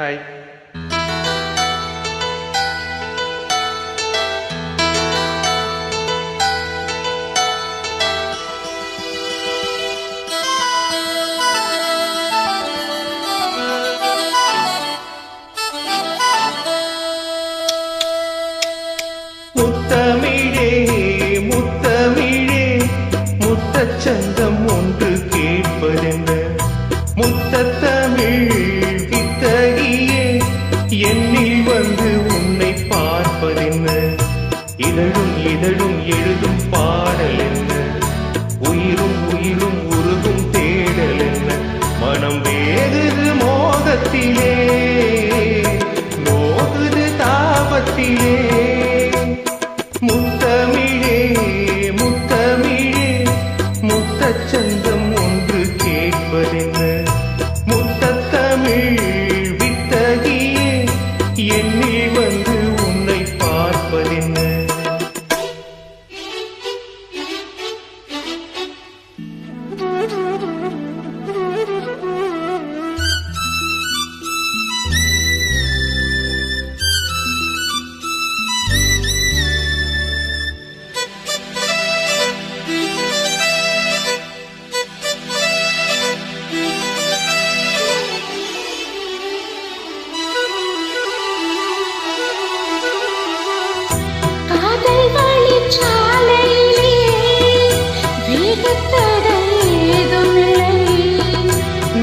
Hi முத்தமிழே முத்தமிழே முத்தச்சந்தம் ஒன்று கேட்பதென்ன முத்தமிழ் இதழும் இதழும் எழுதும் பாடல் என்ன? உயிரும் உயிரும் உருகும் தேடல் என்ன? மனம் வேகுது மோகத்திலே.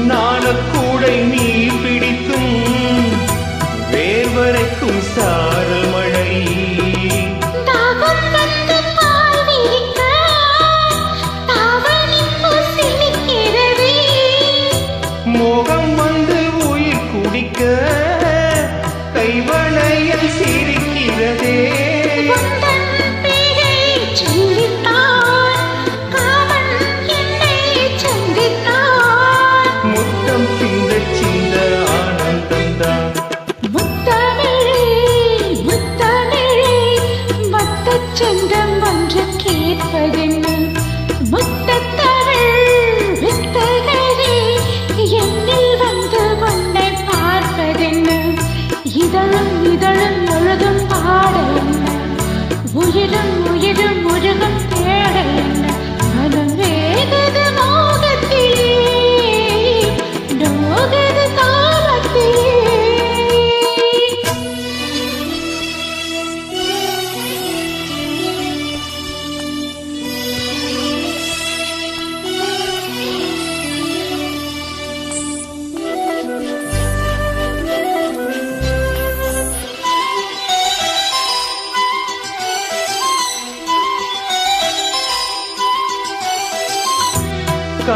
நாணக்கூடை நீ பிடிக்கும் வேர்வரைக்கும் சாரல் மழை. மோகம் வந்து உயிர் குடிக்க கைவளையில் சிரிக்கிறதே. சொந்தம் ஒன்று கேட்பதென்ன?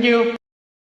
Thank you.